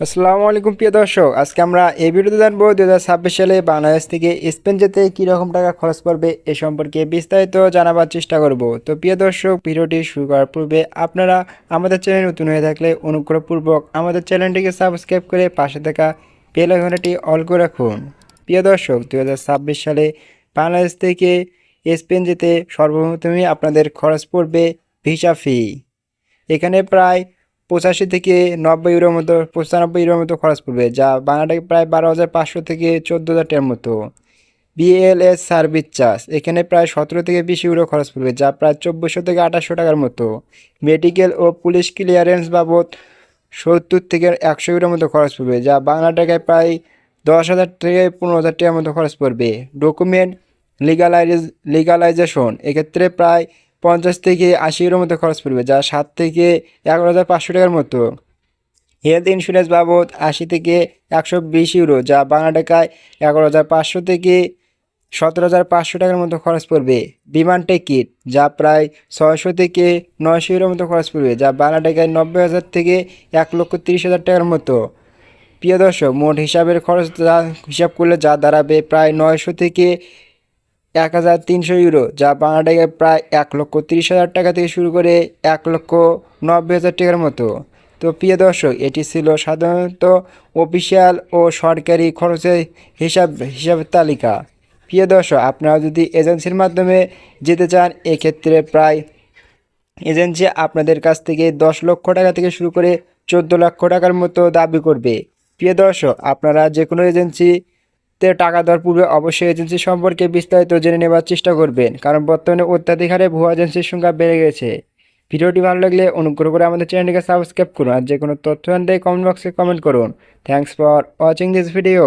আসসালামু আলাইকুম প্রিয় দর্শক, আজকে আমরা এই ভিডিওতে জানব দু হাজার ছাব্বিশ সালে বাংলাদেশ থেকে স্পেন যেতে কীরকম টাকা খরচ পড়বে এ সম্পর্কে বিস্তারিত জানাবার চেষ্টা করব। তো প্রিয় দর্শক, ভিডিওটি শুরু করার পূর্বে আপনারা আমাদের চ্যানেল নতুন হয়ে থাকলে অনুগ্রহপূর্বক আমাদের চ্যানেলটিকে সাবস্ক্রাইব করে পাশে থাকা বেল আইকনটি অল করে রাখুন। প্রিয় দর্শক দু হাজার ছাব্বিশ সালে বাংলাদেশ থেকে স্পেন যেতে সর্বপ্রথমে আপনাদের খরচ পড়বে ভিসা ফি এখানে প্রায় পঁচাশি থেকে নব্বই ইউরোর মতো, পঁচানব্বই ইউরোর মতো খরচ পড়বে, যা বাংলাটাকে প্রায় বারো হাজার পাঁচশো থেকে চোদ্দ হাজার টাকার মতো। বিএলএস সার্ভিস চার্জ এখানে প্রায় সতেরো থেকে বিশ ইউরো খরচ পড়বে, যা প্রায় চব্বিশশো থেকে আঠাশশো টাকার মতো। মেডিকেল ও পুলিশ ক্লিয়ারেন্স বাবদ সত্তর থেকে একশো ইউরোর মতো খরচ পড়বে, যা বাংলা টাকায় প্রায় দশ হাজার থেকে পনেরো হাজার টাকার মতো খরচ পড়বে। ডকুমেন্ট লিগালাইজ লিগালাইজেশন এক্ষেত্রে প্রায় পঞ্চাশ থেকে আশি ইউরোর মতো খরচ পড়বে, যা সাত থেকে এগারো হাজার পাঁচশো টাকার মতো। হেলথ ইন্স্যুরেন্স বাবদ আশি থেকে একশো বিশ ইউরো যা বাংলা টাকায় এগারো হাজার পাঁচশো থেকে সতেরো হাজার পাঁচশো টাকার মতো খরচ পড়বে। বিমান টিকিট, যা প্রায় ছয়শো থেকে নয়শো ইউরোর মতো খরচ পড়বে, যা বাংলা টাকায় নব্বই হাজার থেকে এক লক্ষ তিরিশ হাজার টাকার মতো। প্রিয় দর্শক, মোট হিসাবের খরচ যা হিসাব করলে যা দাঁড়াবে প্রায় নয়শো থেকে এক হাজার তিনশো ইউরো, যা বাংলা টাকায় প্রায় এক লক্ষ তিরিশ হাজার টাকা থেকে শুরু করে এক লক্ষ নব্বই হাজার টাকার মতো। তো প্রিয় দর্শক, এটি ছিল সাধারণত অফিসিয়াল ও সরকারি খরচের হিসাব হিসাবের তালিকা। প্রিয় দর্শক, আপনারা যদি এজেন্সির মাধ্যমে যেতে চান, এক্ষেত্রে প্রায় এজেন্সি আপনাদের কাছ থেকে দশ লক্ষ টাকা থেকে শুরু করে চোদ্দ লক্ষ টাকার মতো দাবি করবে। প্রিয় দর্শক, আপনারা যে কোনো এজেন্সিতে টাকা দেওয়ার পূর্বে অবশ্যই এজেন্সি সম্পর্কে বিস্তারিত জেনে নেবার চেষ্টা করবেন, কারণ বর্তমানে অত্যাধিক হারে ভুয়া এজেন্সির সংখ্যা বেড়ে গেছে। ভিডিওটি ভালো লাগলে অনুগ্রহ করে আমাদের চ্যানেলটিকে সাবস্ক্রাইব করুন আর যে কোনো তথ্য জানতে কমেন্ট বক্সে কমেন্ট করুন। Thanks for watching this video